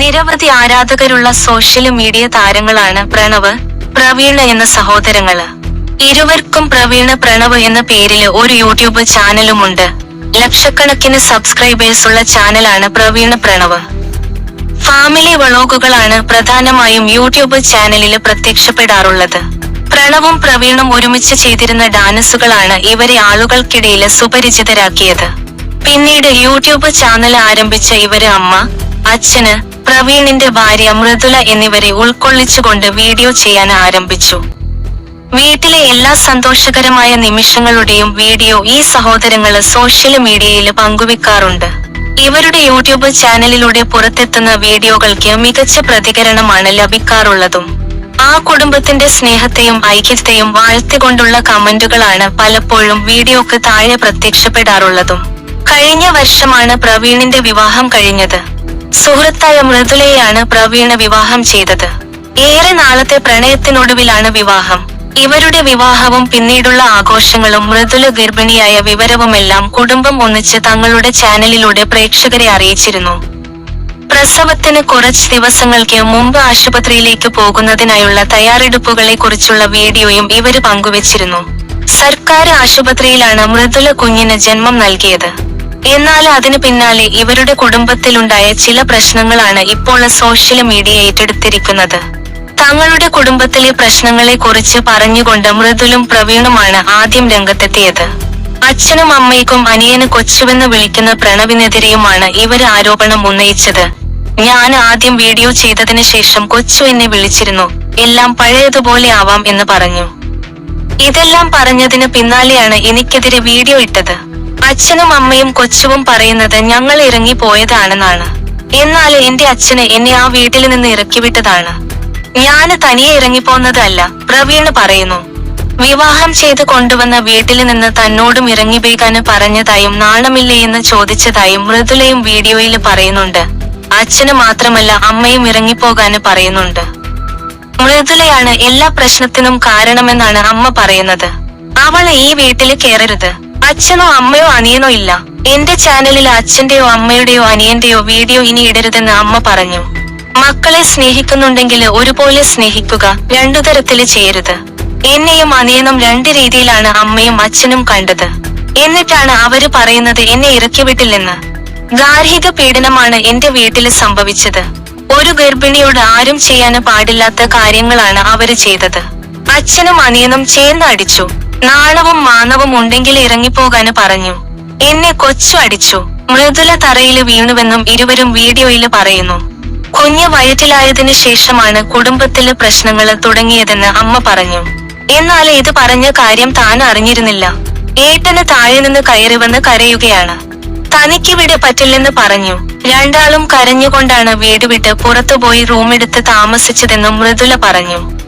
നിരവധി ആരാധകരുള്ള social media താരങ്ങളാണ് പ്രണവ് പ്രവീണ എന്ന സഹോദരങ്ങൾ. ഇരുവർക്കും പ്രവീണ പ്രണവ് എന്ന പേരിൽ ഒരു യൂട്യൂബ് ചാനലുമുണ്ട്. ലക്ഷക്കണക്കിന് സബ്സ്ക്രൈബേഴ്സ് ഉള്ള ചാനലാണ് പ്രവീണ പ്രണവ്. ഫാമിലി വളോഗുകളാണ് പ്രധാനമായും യൂട്യൂബ് ചാനലിൽ പ്രത്യക്ഷപ്പെടാറുള്ളത്. പ്രണവും പ്രവീണും ഒരുമിച്ച് ചെയ്തിരുന്ന ഡാൻസുകളാണ് ഇവരെ ആളുകൾക്കിടയിൽ സുപരിചിതരാക്കിയത്. പിന്നീട് യൂട്യൂബ് ചാനൽ ആരംഭിച്ച ഇവർ അമ്മ അച്ഛന് പ്രവീണിന്റെ ഭാര്യ മൃദുല എന്നിവരെ ഉൾക്കൊള്ളിച്ചുകൊണ്ട് വീഡിയോ ചെയ്യാൻ ആരംഭിച്ചു. വീട്ടിലെ എല്ലാ സന്തോഷകരമായ നിമിഷങ്ങളുടെയും വീഡിയോ ഈ സഹോദരങ്ങൾ സോഷ്യൽ മീഡിയയിൽ പങ്കുവെക്കാറുണ്ട്. ഇവരുടെ യൂട്യൂബ് ചാനലിലൂടെ പുറത്തെത്തുന്ന വീഡിയോകൾക്ക് മികച്ച പ്രതികരണമാണ് ലഭിക്കാറുള്ളതും. ആ കുടുംബത്തിന്റെ സ്നേഹത്തെയും ഐക്യത്തെയും വാഴ്ത്തിക്കൊണ്ടുള്ള കമന്റുകളാണ് പലപ്പോഴും വീഡിയോക്ക് താഴെ പ്രത്യക്ഷപ്പെടാറുള്ളതും. കഴിഞ്ഞ വർഷമാണ് പ്രവീണിന്റെ വിവാഹം കഴിഞ്ഞത്. സുഹൃത്തായ മൃദുലയെയാണ് പ്രവീണ വിവാഹം ചെയ്തത്. ഏറെ നാളത്തെ പ്രണയത്തിനൊടുവിലാണ് വിവാഹം. ഇവരുടെ വിവാഹവും പിന്നീടുള്ള ആഘോഷങ്ങളും മൃദുല ഗർഭിണിയായ വിവരവുമെല്ലാം കുടുംബം ഒന്നിച്ച് തങ്ങളുടെ ചാനലിലൂടെ പ്രേക്ഷകരെ അറിയിച്ചിരുന്നു. പ്രസവത്തിന് കുറച്ച് ദിവസങ്ങൾക്ക് മുമ്പ് ആശുപത്രിയിലേക്ക് പോകുന്നതിനായുള്ള തയ്യാറെടുപ്പുകളെ കുറിച്ചുള്ള വീഡിയോയും ഇവർ പങ്കുവച്ചിരുന്നു. സർക്കാർ ആശുപത്രിയിലാണ് മൃദുല കുഞ്ഞിന് ജന്മം നൽകിയത്. എന്നാൽ അതിന് പിന്നാലെ ഇവരുടെ കുടുംബത്തിലുണ്ടായ ചില പ്രശ്നങ്ങളാണ് ഇപ്പോൾ സോഷ്യൽ മീഡിയ ഏറ്റെടുത്തിരിക്കുന്നത്. തങ്ങളുടെ കുടുംബത്തിലെ പ്രശ്നങ്ങളെ കുറിച്ച് പറഞ്ഞുകൊണ്ട് മൃദുലും പ്രവീണുമാണ് ആദ്യം രംഗത്തെത്തിയത്. അച്ഛനും അമ്മയ്ക്കും അനിയന് കൊച്ചുവെന്ന് വിളിക്കുന്ന പ്രണവിനെതിരെയുമാണ് ഇവർ ആരോപണം ഉന്നയിച്ചത്. ഞാൻ ആദ്യം വീഡിയോ ചെയ്തതിനു ശേഷം കൊച്ചു എന്നെ വിളിച്ചിരുന്നു. എല്ലാം പഴയതുപോലെ ആവാം എന്ന് പറഞ്ഞു. ഇതെല്ലാം പറഞ്ഞതിന് പിന്നാലെയാണ് എനിക്കെതിരെ വീഡിയോ ഇട്ടത്. അച്ഛനും അമ്മയും കൊച്ചുവും പറയുന്നത് ഞങ്ങൾ ഇറങ്ങി പോയതാണെന്നാണ്. എന്നാൽ എന്റെ അച്ഛന് എന്നെ ആ വീട്ടിൽ നിന്ന് ഇറക്കി വിട്ടതാണ്. ഞാൻ തനിയെ ഇറങ്ങിപ്പോന്നതല്ല പ്രവീണ് പറയുന്നു. വിവാഹം ചെയ്ത് കൊണ്ടുവന്ന വീട്ടിൽ നിന്ന് തന്നോടും ഇറങ്ങിപ്പോകാന് പറഞ്ഞതായും നാണമില്ലേ എന്ന് ചോദിച്ചതായും മൃദുലയും വീഡിയോയിൽ പറയുന്നുണ്ട്. അച്ഛന് മാത്രമല്ല അമ്മയും ഇറങ്ങിപ്പോകാന് പറയുന്നുണ്ട്. മൃദുലയാണ് എല്ലാ പ്രശ്നത്തിനും കാരണമെന്നാണ് അമ്മ പറയുന്നത്. അവൾ ഈ വീട്ടിൽ കയറരുത് അച്ഛനോ അമ്മയോ അനിയനോ ഇല്ല. എന്റെ ചാനലിൽ അച്ഛന്റെയോ അമ്മയുടെയോ അനിയന്റെയോ വീഡിയോ ഇനി ഇടരുതെന്ന് അമ്മ പറഞ്ഞു. മക്കളെ സ്നേഹിക്കുന്നുണ്ടെങ്കിൽ ഒരുപോലെ സ്നേഹിക്കുക രണ്ടു തരത്തിൽ ചെയ്യരുത്. എന്നെയും അനിയനും രണ്ട് രീതിയിലാണ് അമ്മയും അച്ഛനും കണ്ടത്. എന്നിട്ടാണ് അവർ പറയുന്നത് എന്നെ ഇറക്കി വിട്ടില്ലെന്ന് ഗാർഹിക പീഡനമാണ് എന്റെ വീട്ടിൽ സംഭവിച്ചത്. ഒരു ഗർഭിണിയോട് ആരും ചെയ്യാൻ പാടില്ലാത്ത കാര്യങ്ങളാണ് അവർ ചെയ്തത്. അച്ഛനും അനിയനും ചേർന്ന് അടിച്ചു നാണവും മാനവും ഉണ്ടെങ്കിൽ ഇറങ്ങിപ്പോകാന് പറഞ്ഞു. എന്നെ കൊച്ചു അടിച്ചു. മൃദുല തറയിൽ വീണുവെന്നും ഇരുവരും വീഡിയോയിൽ പറയുന്നു. കുഞ്ഞ് വയറ്റിലായതിനു ശേഷമാണ് കുടുംബത്തിലെ പ്രശ്നങ്ങൾ തുടങ്ങിയതെന്ന് അമ്മ പറഞ്ഞു. എന്നാൽ ഇത് പറഞ്ഞ കാര്യം താൻ അറിഞ്ഞിരുന്നില്ല. ഏട്ടന് താഴെ നിന്ന് കയറി വന്ന് കരയുകയാണ്. തനിക്ക് തനിക്കിവിടെ പറ്റില്ലെന്ന് പറഞ്ഞു. രണ്ടാളും കരഞ്ഞുകൊണ്ടാണ് വീട് വിട്ട് പുറത്തുപോയി റൂമെടുത്ത് താമസിച്ചതെന്നും മൃദുല പറഞ്ഞു.